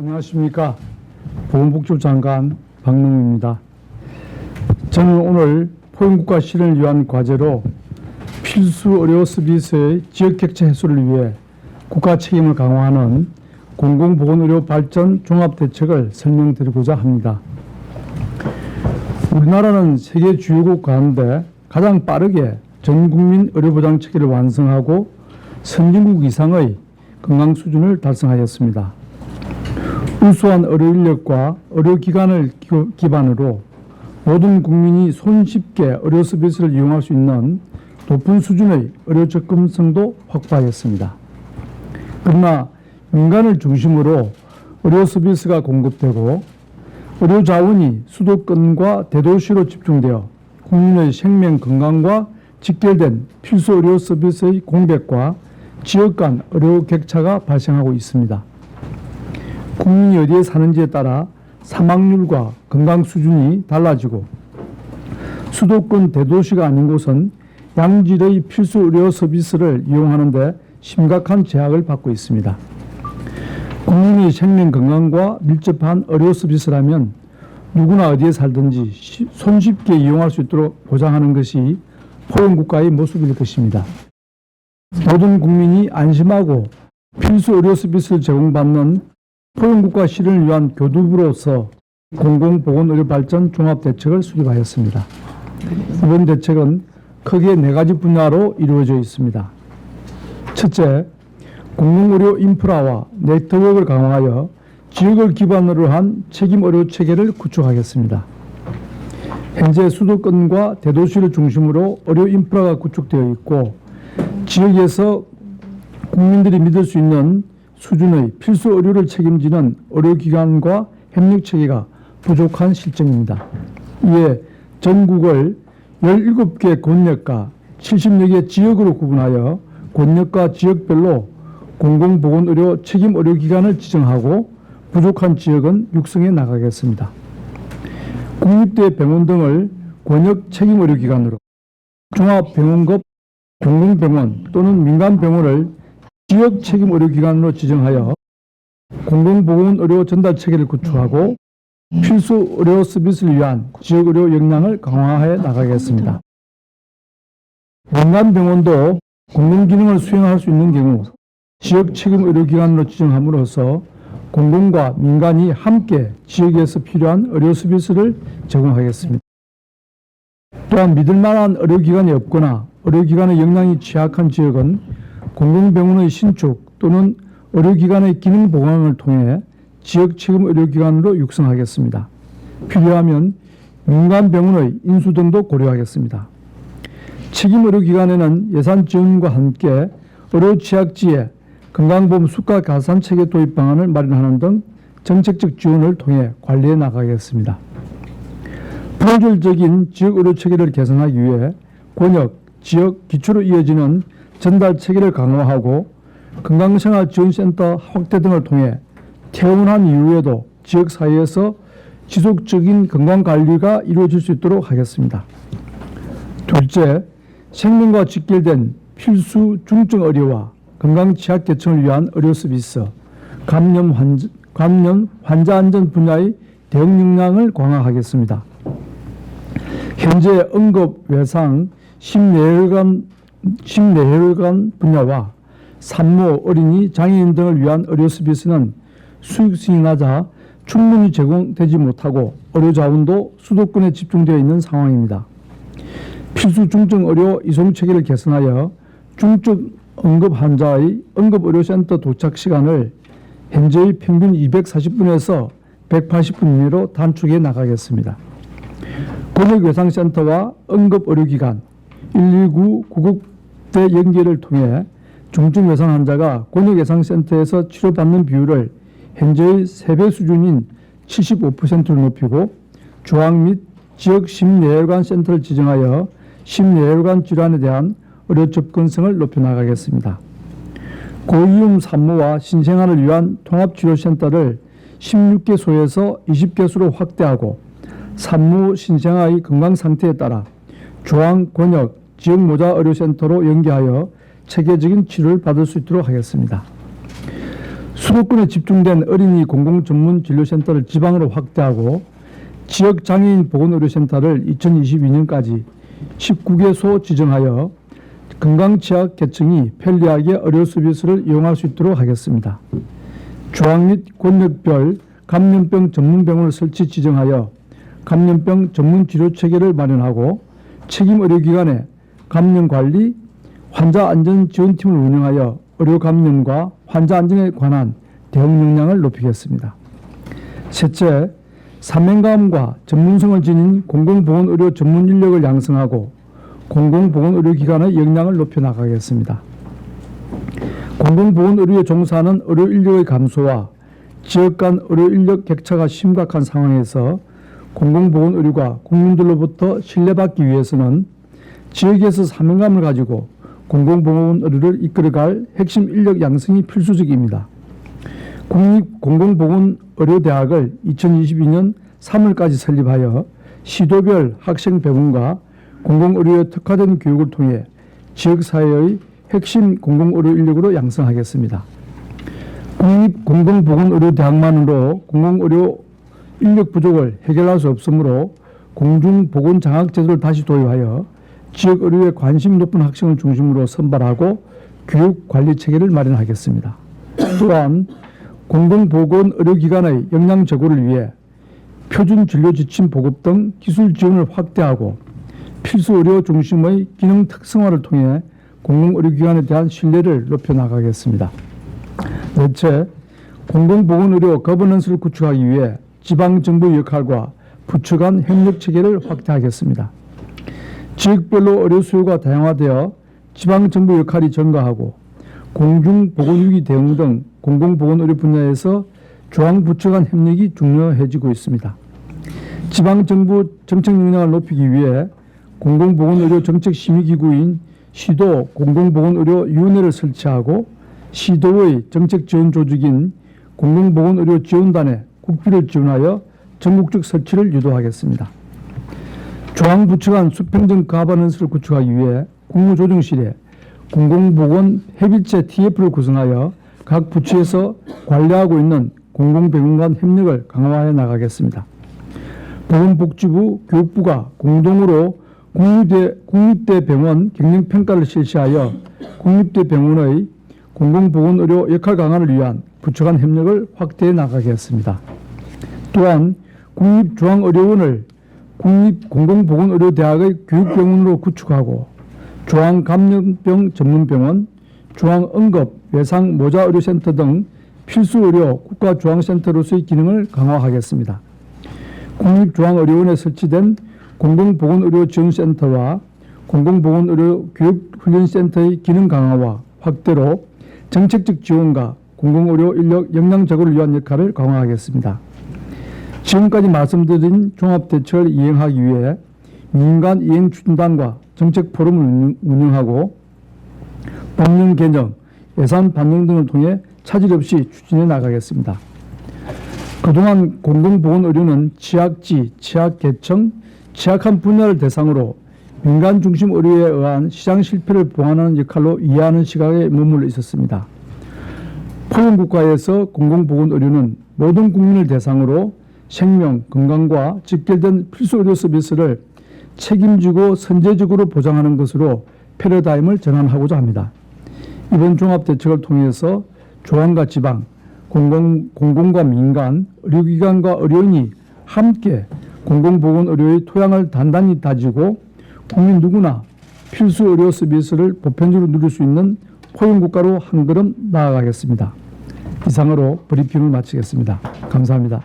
안녕하십니까. 보건복지부 장관 박능입니다. 저는 오늘 포용국가 실현을 위한 과제로 필수 의료 서비스의 지역 격차 해소를 위해 국가 책임을 강화하는 공공보건의료 발전 종합대책을 설명드리고자 합니다. 우리나라는 세계 주요국 가운데 가장 빠르게 전국민 의료보장 체계를 완성하고 선진국 이상의 건강 수준을 달성하였습니다. 우수한 의료 인력과 의료 기관을 기- 기반으로 모든 국민이 손쉽게 의료 서비스를 이용할 수 있는 높은 수준의 의료 접근성도 확보하였습니다. 그러나 민간을 중심으로 의료 서비스가 공급되고 의료 자원이 수도권과 대도시로 집중되어 국민의 생명 건강과 직결된 필수 의료 서비스의 공백과 지역 간 의료 격차가 발생하고 있습니다. 국민이 어디에 사는지에 따라 사망률과 건강 수준이 달라지고 수도권 대도시가 아닌 곳은 양질의 필수 의료 서비스를 이용하는데 심각한 제약을 받고 있습니다. 국민의 생명 건강과 밀접한 의료 서비스라면 누구나 어디에 살든지 시- 손쉽게 이용할 수 있도록 보장하는 것이 포용국가의 모습일 것입니다. 모든 국민이 안심하고 필수 의료 서비스를 제공받는 포용국가 실현을 위한 교두부로서 공공보건의료 발전 종합대책을 수립하였습니다. 이번 대책은 크게 네 가지 분야로 이루어져 있습니다. 첫째, 공공의료 인프라와 네트워크를 강화하여 지역을 기반으로 한 책임 의료 체계를 구축하겠습니다. 현재 수도권과 대도시를 중심으로 의료 인프라가 구축되어 있고 지역에서 국민들이 믿을 수 있는 수준의 필수 의료를 책임지는 의료기관과 협력 체계가 부족한 실정입니다. 이에 전국을 17개 권역과 70여 개 지역으로 구분하여 권역과 지역별로 공공보건의료 책임 의료기관을 지정하고 부족한 지역은 육성해 나가겠습니다. 국립대 병원 등을 권역 책임 의료기관으로 종합병원급 공공병원 또는 민간병원을 지역 책임 의료기관으로 지정하여 공공보건 의료 전달 체계를 구축하고 필수 의료 서비스를 위한 지역 의료 역량을 강화해 나가겠습니다. 민간병원도 공공기능을 수행할 수 있는 경우 지역 책임 의료기관으로 지정함으로써 공공과 민간이 함께 지역에서 필요한 의료 서비스를 제공하겠습니다. 또한 믿을 만한 의료기관이 없거나 의료기관의 역량이 취약한 지역은 공공병원의 신축 또는 의료기관의 기능 보강을 통해 지역 책임 의료기관으로 육성하겠습니다. 필요하면 민간병원의 인수 등도 고려하겠습니다. 책임 의료기관에는 예산 지원과 함께 의료 취약지에 건강보험 수가 가산 체계 도입 방안을 마련하는 등 정책적 지원을 통해 관리해 나가겠습니다. 포괄적인 지역 의료 체계를 개선하기 위해 권역, 지역, 기초로 이어지는 전달 체계를 강화하고 건강생활지원센터 확대 등을 통해 퇴원한 이후에도 지역 사회에서 지속적인 건강관리가 이루어질 수 있도록 하겠습니다. 둘째, 생명과 직결된 필수 중증 의료와 건강 취약 계층을 위한 의료 서비스, 감염 환자, 감염 환자 안전 분야의 대응 역량을 강화하겠습니다. 현재 응급 외상 심내혈관 심내혈관 분야와 산모, 어린이, 장애인 등을 위한 의료 서비스는 수익성이 낮아 충분히 제공되지 못하고 의료 자원도 수도권에 집중되어 있는 상황입니다. 필수 중증 의료 이송 체계를 개선하여 중증 응급 환자의 응급 의료센터 도착 시간을 현재의 평균 240분에서 180분 이내로 단축해 나가겠습니다. 권역외상센터와 응급의료기관 119 구급 대 연계를 통해 중증 외상 환자가 권역외상센터에서 치료받는 비율을 현재의 3배 수준인 75%를 높이고 중앙 및 지역 심내혈관 센터를 지정하여 심내혈관 질환에 대한 의료 접근성을 높여 나가겠습니다. 고위험 산모와 신생아를 위한 통합치료센터를 16개 소에서 20개소로 확대하고 산모 신생아의 건강 상태에 따라 중앙 권역 지역 모자 의료센터로 연계하여 체계적인 치료를 받을 수 있도록 하겠습니다. 수도권에 집중된 어린이 공공 전문 진료센터를 지방으로 확대하고 지역 장애인 보건의료센터를 2022년까지 19개소 지정하여 건강취약 계층이 편리하게 의료 서비스를 이용할 수 있도록 하겠습니다. 조항 및 권역별 감염병 전문병원을 설치 지정하여 감염병 전문 치료 체계를 마련하고 책임 의료기관에 감염 관리, 환자 안전 지원팀을 운영하여 의료 감염과 환자 안전에 관한 대응 역량을 높이겠습니다. 셋째, 사명감과 전문성을 지닌 공공보건의료 전문 인력을 양성하고 공공보건의료기관의 역량을 높여 나가겠습니다. 공공보건의료에 종사하는 의료 인력의 감소와 지역 간 의료 인력 격차가 심각한 상황에서 공공보건의료가 국민들로부터 신뢰받기 위해서는 지역에서 사명감을 가지고 공공보건 의료를 이끌어갈 핵심 인력 양성이 필수적입니다. 국립공공보건의료대학을 2022년 3월까지 설립하여 시도별 학생병원과 공공의료에 특화된 교육을 통해 지역사회의 핵심 공공의료 인력으로 양성하겠습니다. 국립공공보건의료대학만으로 공공의료 인력 부족을 해결할 수 없으므로 공중보건장학제도를 다시 도입하여 지역 의료에 관심 높은 학생을 중심으로 선발하고 교육 관리 체계를 마련하겠습니다. 또한 공공보건 의료기관의 역량 제고를 위해 표준 진료 지침 보급 등 기술 지원을 확대하고 필수 의료 중심의 기능 특성화를 통해 공공 의료기관에 대한 신뢰를 높여 나가겠습니다. 넷째, 공공보건 의료 거버넌스를 구축하기 위해 지방 정부의 역할과 부처 간 협력 체계를 확대하겠습니다. 지역별로 의료 수요가 다양화되어 지방정부 역할이 증가하고 공중보건위기 대응 등 공공보건의료 분야에서 중앙부처 간 협력이 중요해지고 있습니다. 지방정부 정책 역량을 높이기 위해 공공보건의료 정책심의기구인 시도 공공보건의료위원회를 설치하고 시도의 정책 지원 조직인 공공보건의료 지원단에 국비를 지원하여 전국적 설치를 유도하겠습니다. 중앙부처 간 수평적 가버넌스를 구축하기 위해 국무조정실에 공공보건 협의체 TF를 구성하여 각 부처에서 관리하고 있는 공공병원 간 협력을 강화해 나가겠습니다. 보건복지부, 교육부가 공동으로 국립대, 국립대 병원 경영평가를 실시하여 국립대 병원의 공공보건의료 역할 강화를 위한 부처 간 협력을 확대해 나가겠습니다. 또한 국립중앙의료원을 국립공공보건의료대학의 교육병원으로 구축하고 중앙감염병 전문병원, 중앙응급 외상모자의료센터 등 필수의료 국가중앙센터로서의 기능을 강화하겠습니다. 국립중앙의료원에 설치된 공공보건의료지원센터와 공공보건의료 교육훈련센터의 기능 강화와 확대로 정책적 지원과 공공의료 인력 역량 제고를 위한 역할을 강화하겠습니다. 지금까지 말씀드린 종합대책을 이행하기 위해 민간 이행 추진단과 정책 포럼을 운영하고 법령 개정, 예산 반영 등을 통해 차질 없이 추진해 나가겠습니다. 그동안 공공보건의료는 취약지, 취약계층, 취약한 분야를 대상으로 민간 중심 의료에 의한 시장 실패를 보완하는 역할로 이해하는 시각에 머물러 있었습니다. 포용국가에서 공공보건의료는 모든 국민을 대상으로 생명, 건강과 직결된 필수 의료 서비스를 책임지고 선제적으로 보장하는 것으로 패러다임을 전환하고자 합니다. 이번 종합대책을 통해서 조항과 지방, 공공, 공공과 민간, 의료기관과 의료인이 함께 공공보건의료의 토양을 단단히 다지고 국민 누구나 필수 의료 서비스를 보편적으로 누릴 수 있는 포용국가로 한 걸음 나아가겠습니다. 이상으로 브리핑을 마치겠습니다. 감사합니다.